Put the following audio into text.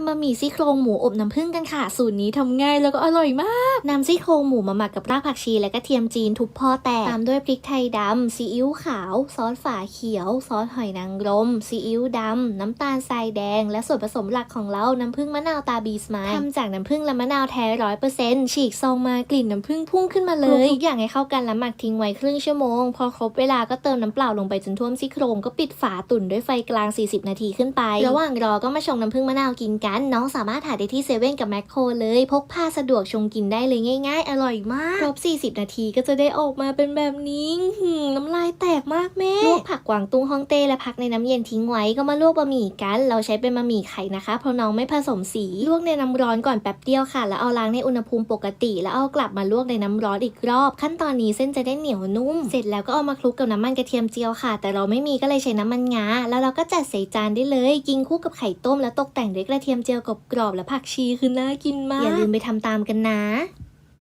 ำบะหมี่ซี่โครงหมูอบน้ำผึ้งกันค่ะ สูตรนี้ทำง่ายแล้วก็อร่อยมากนำซี่โครงหมูมาหมักกับรากผักชีและกระเทียมจีนทุบพอแตกตามด้วยพริกไทยดำซีอิ๊วขาว ซอสฝาเขียว ซอสหอยนางรมซีอิ๊วดำน้ำตาลทรายแดง และส่วนผสมหลักของเราน้ำผึ้งมะนาวตาบีสมายทำจากน้ำผึ้งและมะนาวแท้ร้อยเปอร์เซ็นต์ฉีกซองมากลิ่นน้ำผึ้งพุ่งขึ้นมาเลยทุกอย่างให้เข้ากันแล้วหมักทิ้งไว้ครึ่งชั่วโมง พอครบเวลาก็เติมน้ำเปล่าลงไปจนท่วมซี่โครงก็ปิดฝาตุ๋นด้วยไฟกลาง 40 นาทีขึ้นไประหว่างรอก็มาชงน้ำผึ้งมะนาวกินกันน้องสามารถหาได้ที่เซเว่นกับแมคโครเลย พกพาสะดวกชงกินได้เลยง่าย ๆ อร่อยมากครบ 40 นาทีก็จะได้ออกมาเป็นแบบนี้หืมน้ำลายแตกมากแม่ลวกผักกวางตุ้งฮ่องเต้และพักในน้ำเย็นทิ้งไว้ก็มาลวกบะหมี่กัน เราใช้เป็นบะหมี่ไข่นะคะ เพราะน้องไม่ผสมสีลวกในน้ำร้อนก่อนแป๊บเดียวค่ะ แล้วเอาล้างในอุณหภูมิปกติ แล้วเอากลับมาลวกในน้ำร้อนอีกรอบ ขั้นตอนนี้เส้นจะได้เหนียวนุ่ม เสร็จแล้วก็เอามาคลุกกับน้ำมันกระเทียมเจียวค่ะ แต่เราไม่มีก็เลยใช้น้ำมันงาแล้วเราก็จัดใส่จานได้เลย กินคู่กับไข่ต้มแล้วตกแต่งด้วยกระเทียมเจียวกรอบๆและผักชีคือน่ากินมาก อย่าลืมไปทำตามกันนะ